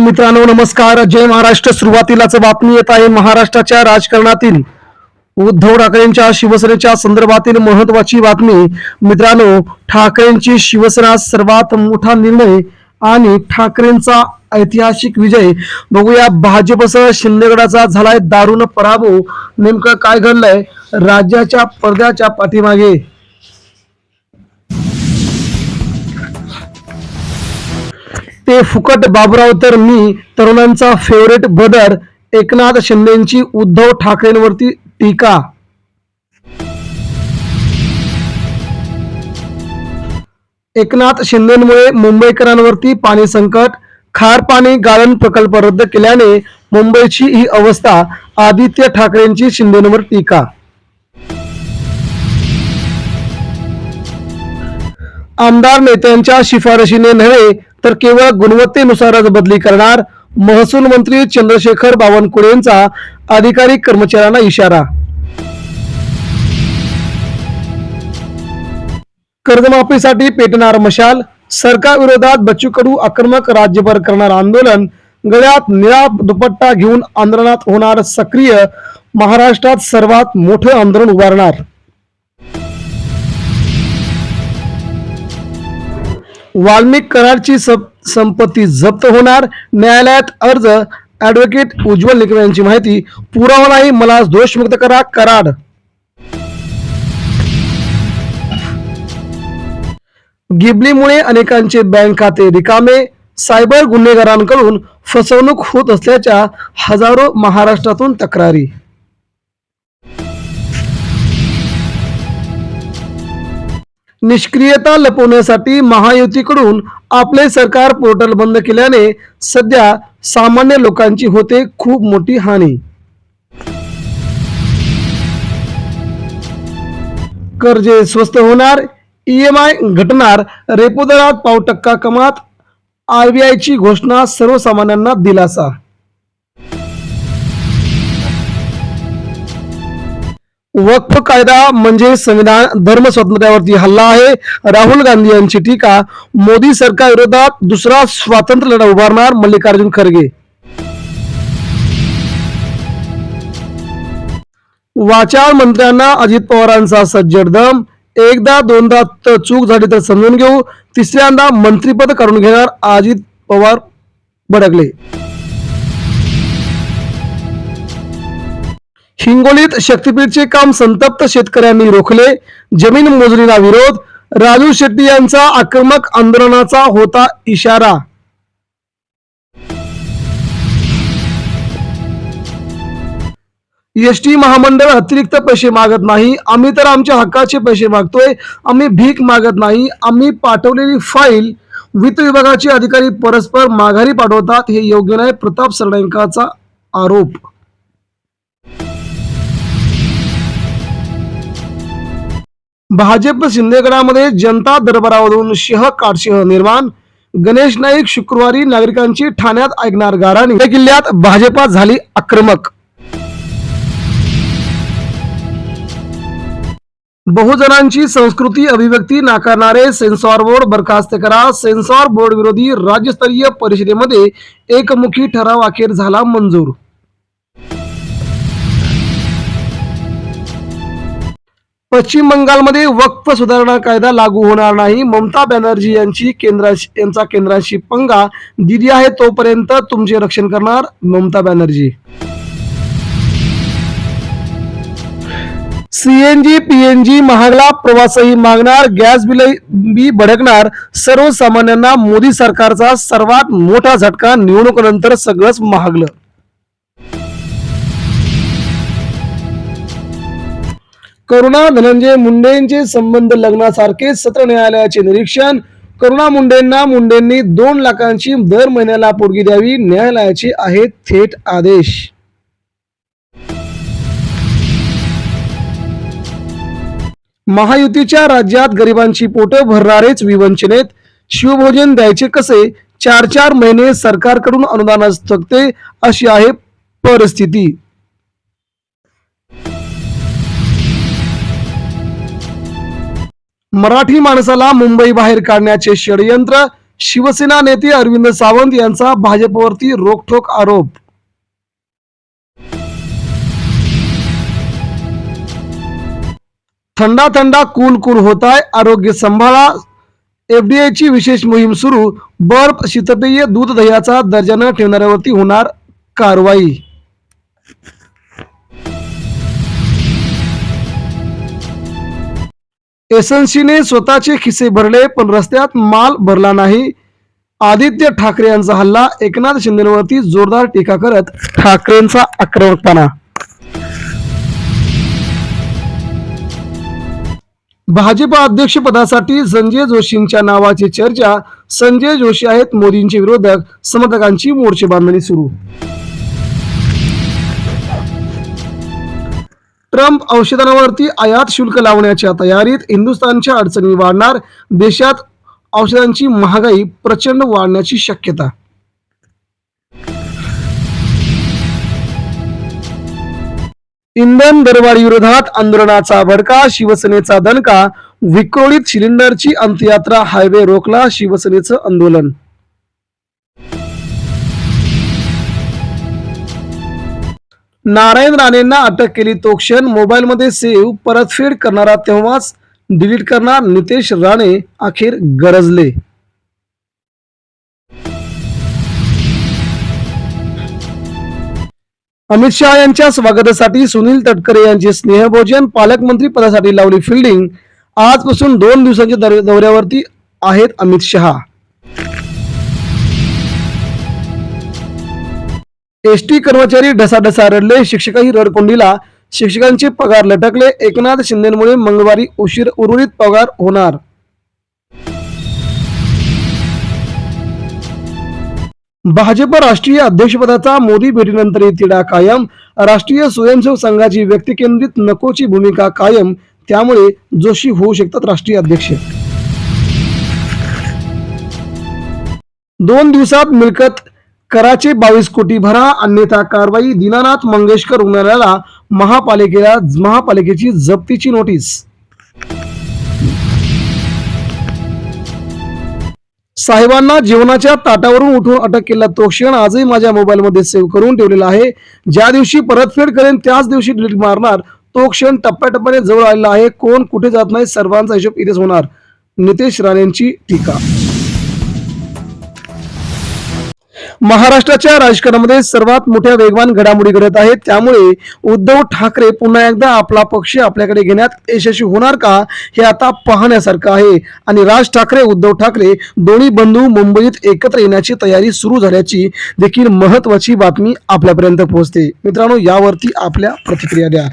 मित्रांनो नमस्कार. जय महाराष्ट्र. सुरुवातीलाच बातमी येत आहे महाराष्ट्राच्या राजकारणातील उद्धव ठाकरेंच्या शिवसेनेच्या संदर्भातील महत्वाची बातमी. मित्रांनो ठाकरेंची शिवसेना सर्वात मोठा निर्णय आणि ठाकरेंचा ऐतिहासिक विजय. बघूया भाजपसह शिंदेगडाचा झालाय दारुण पराभव. नेमकं काय घडलंय? राज्याच्या पडद्याच्या पाठीमागे ते फुकट बाबराव तर मी तरुणांचा फेवरेट बदर एकनाथ शिंदेची उद्धव ठाकरेंवरती टीका. एकनाथ शिंदेमुळे मुंबईकरांवरती पाणी संकट खार पाणी गाळण प्रकल्प रद्द केल्याने मुंबईची ही अवस्था आदित्य ठाकरेंची शिंदेवर टीका. आमदार नेत्यांच्या शिफारशीने नव्हे तर केवळ गुणवत्तेनुसारच बदली करणार महसूल मंत्री चंद्रशेखर बावनकुळेंचा अधिकारी कर्मचाऱ्यांना इशारा. कर्जमाफीसाठी पेटणार मशाल सरकार विरोधात बच्चू कडू आक्रमक राज्यभर करणार आंदोलन गळ्यात निळा दुपट्टा घेऊन आंदोलनात होणार सक्रिय महाराष्ट्रात सर्वात मोठं आंदोलन उभारणार. वाल्मिक कराडची सप संपत्ती जप्त होणार. न्यायालयात अर्ज. ॲडव्होकेट उज्ज्वल निकम यांची माहिती. पुरावा नाही मला दोषमुक्त करा. कराड. गिबलीमुळे अनेकांचे बँक खाते रिकामे. सायबर गुन्हेगारांकडून फसवणूक होत असल्याच्या हजारो महाराष्ट्रातून तक्रारी. निष्क्रियता लपवण्यासाठी महायुतीकडून आपले सरकार पोर्टल बंद केल्याने सध्या सामान्य लोकांची होते खूप मोठी हानी. कर्जे स्वस्त होणार ई एम आय घटणार रेपो दरात पाव टक्का कमात आरबीआयची घोषणा सर्वसामान्यांना दिलासा. वक्फ कायदा म्हणजे संविधान धर्म स्वातंत्र्यावरती हल्ला आहे. राहुल गांधी यांची टीका मोदी सरकार विरोधात दुसरा स्वातंत्र्य लढा उभारणार मल्लिकार्जुन खरगे. वाचाळ मंत्र्यांना अजित पवारांचा सज्जड दम. एकदा दोनदा चूक झाली तर समजून घेऊ. तिसऱ्यांदा मंत्रीपद काढून घेणार अजित पवार भडकले. हिंगोलीत शक्तीपीठचे काम संतप्त शेतकऱ्यांनी रोखले. जमीन मोजणीला विरोध. राजू शेट्टी यांचा आक्रमक आंदोलनाचा होता इशारा. एसटी महामंडळ अतिरिक्त पैसे मागत नाही. आम्ही तर आमच्या हक्काचे पैसे मागतोय. आम्ही भीक मागत नाही. आम्ही पाठवलेली फाईल वित्त विभागाचे अधिकारी परस्पर माघारी पाठवतात हे योग्य नाही. प्रताप सरनाईकाचा आरोप. भाजप शिंदेगडामध्ये जनता दरबारावरून शह काटशिह निर्माण. गणेश नाईक शुक्रवारी नागरिकांची ठाण्यात ऐकणार गाराणी. या किल्ल्यात भाजपा झाली आक्रमक. बहुजनांची संस्कृती अभिव्यक्ती नाकारणारे सेन्सॉर बोर्ड बरखास्त करा. सेन्सॉर बोर्ड विरोधी राज्यस्तरीय परिषदेमध्ये एकमुखी ठराव अखेर झाला मंजूर. पश्चिम बंगालमध्ये वक्फ सुधारणा कायदा लागू होणार नाही. ममता बॅनर्जी यांची केंद्राशी यांचा केंद्राशी पंगा दिली आहे तोपर्यंत तुमचे रक्षण करणार ममता बॅनर्जी. सीएनजी पीएनजी महागला प्रवासही मागणार गॅस बिल बी भडकणार. सर्वसामान्यांना मोदी सरकारचा सर्वात मोठा झटका निवडणुकीनंतर सगळंच महागलं. करुणा धनंजय मुंडेंचे संबंध लग्नासारखे सत्र न्यायालयाचे निरीक्षण. करुणा मुंडेंना मुंडेंनी दोन लाखांची दर महिन्याला पोटगी द्यावी न्यायालयाचे आहेत थेट आदेश. महायुतीच्या राज्यात गरिबांची पोटं भरणारेच विवंचनेत शिवभोजन द्यायचे कसे? चार चार महिने सरकारकडून अनुदान थकते अशी आहे परिस्थिती. मराठी माणसाला मुंबई बाहेर काढण्याचे षडयंत्र शिवसेना नेते अरविंद सावंत यांचा भाजपवरती रोखठोक आरोप. थंडा थंडा कूल कूल होत आहे आरोग्य सांभाळा. एफडीआयची विशेष मोहीम सुरू. बर्फ शीतपेय दूध दह्याचा दर्जा न ठेवणाऱ्यावरती होणार कारवाई. एसएनसीने स्वतःचे खिसे भरले पण रस्त्यात माल भरला नाही. आदित्य ठाकरे यांचा हल्ला एकनाथ शिंदेवरती जोरदार टीका करत ठाकरेंचा आक्रमकपणा. भाजपा अध्यक्षपदासाठी संजय जोशींच्या नावाची चर्चा संजय जोशी आहेत मोदींचे विरोधक समर्थकांची मोर्चे बांधणी सुरू. ट्रम्प औषधांवरती आयात शुल्क लावण्याच्या तयारीत हिंदुस्थानच्या अडचणी वाढणार देशात औषधांची महागाई प्रचंड वाढण्याची शक्यता. इंधन दरवाढी विरोधात आंदोलनाचा भडका शिवसेनेचा दणका विक्रोळीत सिलेंडरची अंत्ययात्रा हायवे रोखला शिवसेनेचं आंदोलन. नारायण राणेंना अटक केली. तो क्षण मोबाईलमध्ये सेव्ह परतफेड करणारा तेव्हाच डिलीट करणार नितेश राणे अखेर गरजले. अमित शहा यांच्या स्वागतासाठी सुनील तटकरे यांचे स्नेहभोजन पालकमंत्री पदासाठी लावली फिल्डिंग आजपासून दोन दिवसांच्या दौऱ्या- दौऱ्यावरती आहेत अमित शहा. एसटी कर्मचारी ढसाढसा रडले शिक्षकही रडकोंडीला. शिक्षकांचे पगार लटकले एकनाथ शिंदेमुळे मंगळवारी उशीर उर्वरित पगार होणार. भाजप राष्ट्रीय अध्यक्षपदाचा मोदी भेटीनंतर तिढा कायम. राष्ट्रीय स्वयंसेवक संघाची व्यक्तिकेंद्रित नकोची भूमिका कायम. त्यामुळे जोशी होऊ शकतात राष्ट्रीय अध्यक्ष. दोन दिवसात मिळकत कराचे बावीस कोटी भरा. अन्यथा कारवाई दीनानाथ मंगेशकर रुग्णालयाला महापालिकेला महापालिकेची जप्तीची नोटीस. साहेबांना जीवनाच्या ताटावरून उठून अटक केला तो क्षण आजही माझ्या मोबाईलमध्ये सेव्ह करून ठेवलेला आहे. ज्या दिवशी परतफेड करेन त्याच दिवशी डिलीट मारणार. तो क्षण टप्प्याटप्प्याने जवळ आलेला आहे. कोण कुठे जात नाही सर्वांचा हिशोब इथेच होणार. नितेश राणेंची टीका. महाराष्ट्राच्या राजकारणामध्ये सर्वात मोठ्या वेगवान घडामोडी घडत आहेत. त्यामुळे उद्धव ठाकरे पुन्हा एकदा आपला पक्ष आपल्याकडे घेण्यात यशस्वी होणार का हे आता पाहण्यासारखं आहे. आणि राज ठाकरे उद्धव ठाकरे दोन्ही बंधू मुंबईत एकत्र येण्याची तयारी सुरू झाल्याची देखील महत्वाची बातमी आपल्यापर्यंत पोहोचते. मित्रांनो यावरती आपल्या प्रतिक्रिया द्या.